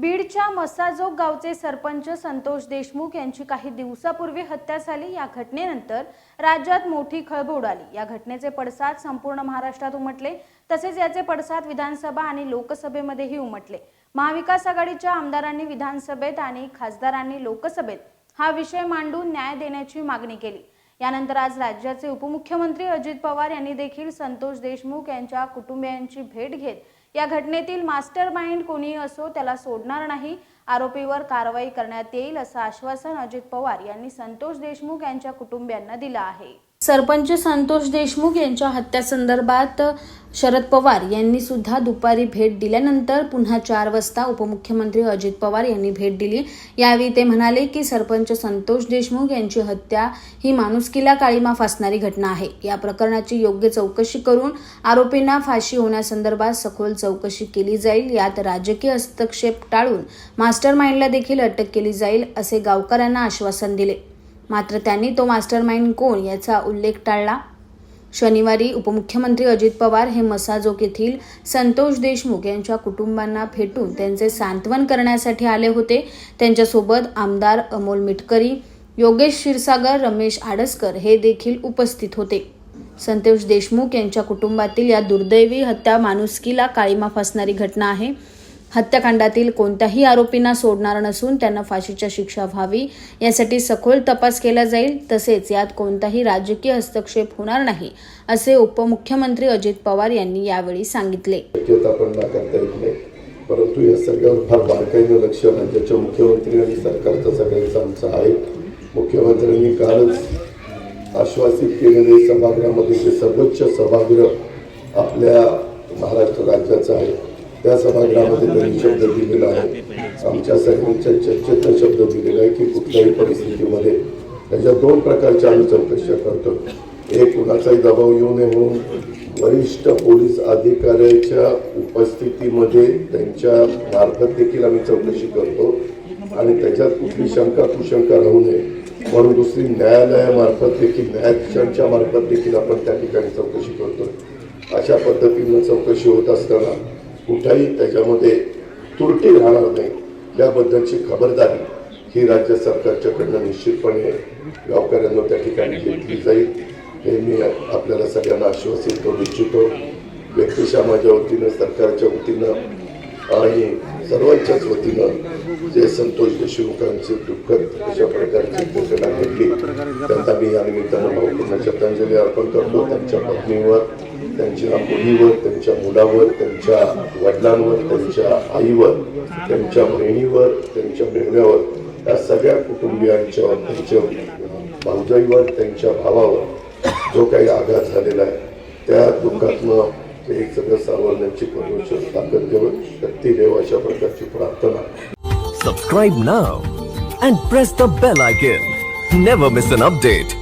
बीडच्या मसाजोग गावचे सरपंच संतोष देशमुख यांची काही दिवसापूर्वी हत्या झाली. या घटनेनंतर राज्यात मोठी खळबळ उडाली. या घटनेचे पडसाद संपूर्ण महाराष्ट्रात उमटले. तसेच याचे पडसाद विधानसभा आणि लोकसभेमध्येही उमटले. महाविकास आघाडीच्या आमदारांनी विधानसभेत आणि खासदारांनी लोकसभेत हा विषय मांडून न्याय देण्याची मागणी केली. यानंतर आज राज्याचे उपमुख्यमंत्री अजित पवार यांनी देखील संतोष देशमुख यांच्या कुटुंबियांची भेट घेत या घटनेतील मास्टर माइंड कोणी असो त्याला सोडणार नाही. आरोपीवर कारवाई करण्यात येईल असं आश्वासन अजित पवार यांनी संतोष देशमुख यांच्या कुटुंबियांना दिलं आहे. सरपंच संतोष देशमुख यांच्या हत्यासंदर्भात शरद पवार यांनी सुद्धा दुपारी भेट दिल्यानंतर पुन्हा चार वाजता उपमुख्यमंत्री अजित पवार यांनी भेट दिली. यावेळी ते म्हणाले की सरपंच संतोष देशमुख यांची हत्या ही माणुसकीला काळीमा फासणारी घटना आहे. या प्रकरणाची योग्य चौकशी करून आरोपींना फाशी होण्यासंदर्भात सखोल चौकशी केली जाईल. यात राजकीय हस्तक्षेप टाळून मास्टर माइंडला देखील अटक केली जाईल असे गावकऱ्यांना आश्वासन दिले. मात्र त्यांनी तो मास्टर माइंड कोण याचा उल्लेख टाळला? शनिवारी उपमुख्यमंत्री अजित पवार हे मसाजोक येथील संतोष देशमुख यांच्या कुटुंबांना भेटून त्यांचे सांत्वन करण्यासाठी आले होते. त्यांच्यासोबत आमदार अमोल मिटकरी योगेश क्षीरसागर रमेश आडसकर हे देखील उपस्थित होते. संतोष देशमुख यांच्या कुटुंबातील या दुर्दैवी हत्या माणुसकीला काळीमा फासणारी घटना आहे. हत्याकांडातील कोणत्याही आरोपींना सोडणार नसून त्यांना फाशीच्या शिक्षा व्हावी यासाठी सखोल तपास केला जाईल. तसेच यात कोणताही राजकीय हस्तक्षेप होणार नाही असे उपमुख्यमंत्री अजित पवार यांनी यावेळी सांगितले. परंतु या सगळ्यावर फार बारकाईनं लक्ष राज्याच्या मुख्यमंत्री आणि सरकारचं सगळ्यांचं आमचं आहे. मुख्यमंत्र्यांनी कालच आश्वासित केलेले सभागृहामध्ये जे सर्वोच्च सभागृह आपल्या महाराष्ट्र राज्याचं आहे त्या सभागृहामध्ये त्यांनी शब्द दिलेला आहे. आमच्या सगळ्यांच्या चर्चेतला शब्द दिलेला आहे की कुठल्याही परिस्थितीमध्ये त्याच्या दोन प्रकारच्या आम्ही चौकशा करतो. एक कुणाचाही दबाव येऊ नये म्हणून वरिष्ठ पोलीस अधिकाऱ्याच्या उपस्थितीमध्ये त्यांच्या मार्फत देखील आम्ही चौकशी करतो आणि त्याच्यात कुठली शंका कुशंका राहू नये म्हणून दुसरी न्यायालयामार्फत देखील न्यायाधीशांच्या मार्फत देखील आपण त्या ठिकाणी चौकशी करतो. अशा पद्धतीनं चौकशी होत असताना कुठलाही त्याच्यामध्ये त्रुटी राहणार नाही. याबद्दलची खबरदारी ही राज्य सरकारच्याकडनं निश्चितपणे गावकऱ्यांना त्या ठिकाणी घेतली जाईल. हे मी आपल्याला सगळ्यांना आश्वासित करू इच्छितो. व्यक्तिशा माझ्या वतीनं सरकारच्या वतीनं आणि सर्वांच्याच वतीनं जे संतोष देशमुखांचे दुःखद अशा प्रकारची घटना घडली त्यांना मी या निमित्तानं भावपूर्ण श्रद्धांजली अर्पण करतो. त्यांच्या पत्नीवर त्यांच्या मुलीवर त्यांच्या मुलावर त्यांच्या वडिलांवर त्यांच्या आईवर त्यांच्या बहिणीवर त्यांच्या मेहण्यावर या सगळ्या कुटुंबियांच्यावर त्यांच्या भाऊजाईवर त्यांच्या भावावर जो काही आघात झालेला आहे त्या दुःखातनं ते एक सगळं सावरण्याची परमेश्वर ताकद देवं शक्ती देव अशा प्रकारची प्रार्थना Subscribe now and press the bell icon. Never miss an update.